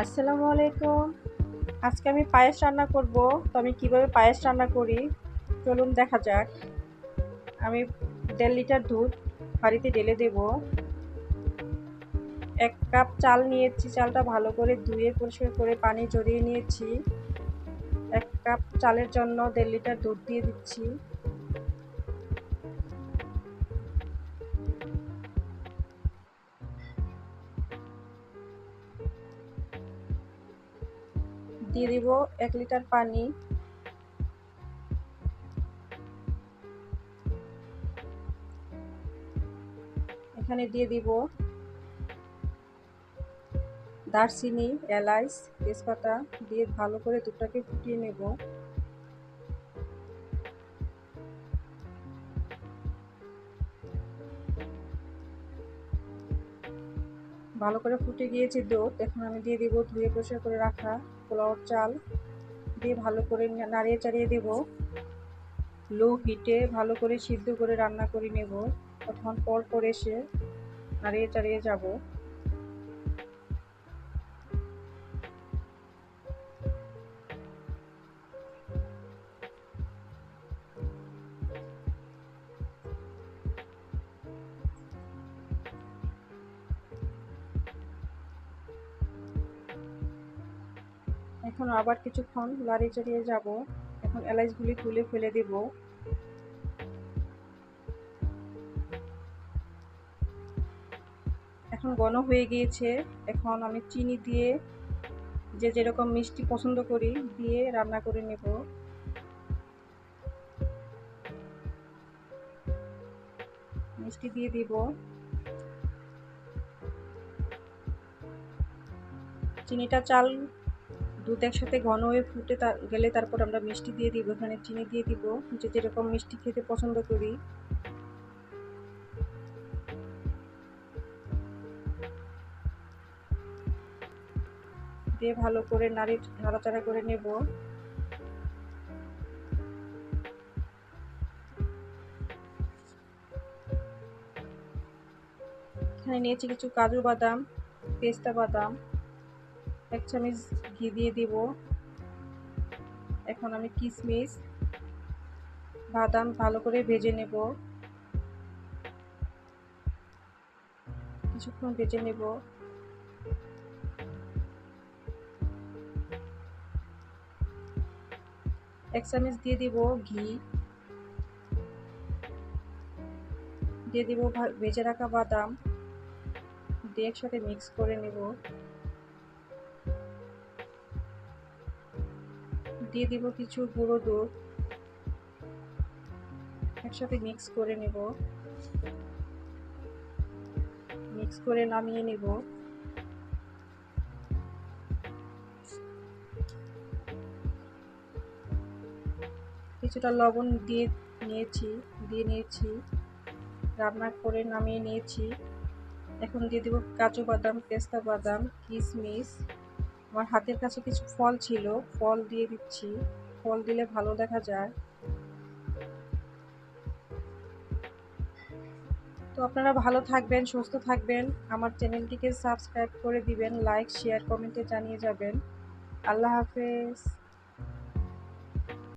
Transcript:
আসসালামু আলাইকুম। আজকে আমি পায়েস রান্না করব, তো আমি কীভাবে পায়েস রান্না করি? চলুন দেখা যাক। আমি দেড় লিটার দুধ হাঁড়িতে ঢেলে দেব। এক কাপ চাল নিয়েছি, চালটা ভালো করে ধুয়ে পরিষ্কার করে পানি জড়িয়ে নিয়েছি। এক কাপ চালের জন্য দেড় লিটার দুধ দিয়ে দিচ্ছি। দিয়ে দিব এক লিটার পানি। এখানে দিয়ে দিব দারচিনি, এলাইচ, তেজপাতা দিয়ে ভালো করে দুধটাকে ফুটিয়ে নেব। ভালো করে ফুটে গিয়েছে দুধ। এখন আমি দিয়ে দিব ধুয়ে পরিষ্কার করে রাখা। পোলাওর চাল দিয়ে ভালো করে নাড়িয়ে চাড়িয়ে দেব। লো হিটে ভালো করে সিদ্ধ করে রান্না করে নেব। তখন পর পর এসে নাড়িয়ে চাড়িয়ে যাব। এখন আবার কিছুক্ষণ লাড়ি চাড়িয়ে যাব। এখন এলাচগুলি তুলে ফেলে দেব। এখন ঘন হয়ে গিয়েছে। এখন আমি চিনি দিয়ে যে যেরকম মিষ্টি পছন্দ করি দিয়ে রান্না করে নেব। মিষ্টি দিয়ে দিব। চিনিটা চাল দুধ একসাথে ঘন হয়ে ফুটে গেলে তারপর আমরা মিষ্টি দিয়ে দিব, এখানে চিনি দিয়ে দিব, যে যেরকম মিষ্টি খেতে পছন্দ করি। দিয়ে ভালো করে নাড়ি, নাড়াচাড়া করে নেব। এখানে নিয়েছি কিছু কাজু বাদাম, পেস্তা বাদাম। এক চামচ ঘি দিয়ে দিব। এখন আমি কিশমিশ বাদাম ভালো করে ভেজে নেব। কিছুক্ষণ ভেজে নেব। এক চামচ দিয়ে দিব ঘি। দিয়ে দিব ভেজে রাখা বাদাম। দিয়ে একসাথে মিক্স করে নেব। দিয়ে দিব কিছু গুঁড়ো দুধ। একসাথে মিক্স করে নেব। মিক্স করে নামিয়ে নেব। কিছুটা লবণ দিয়ে নিয়েছি দিয়ে নিয়েছি। রান্না করে নামিয়ে নিয়েছি। এখন দিয়ে দেবো কাজু বাদাম, পেস্তা বাদাম, কিশমিশ। আমার হাতের কাছে কিছু ফল ছিল, ফল দিয়ে দিচ্ছি। ফল দিলে ভালো দেখা যায়। তো আপনারা ভালো থাকবেন, সুস্থ থাকবেন। আমার চ্যানেলটিকে সাবস্ক্রাইব করে দিবেন, লাইক, শেয়ার, কমেন্টে জানিয়ে যাবেন। আল্লাহ হাফেজ।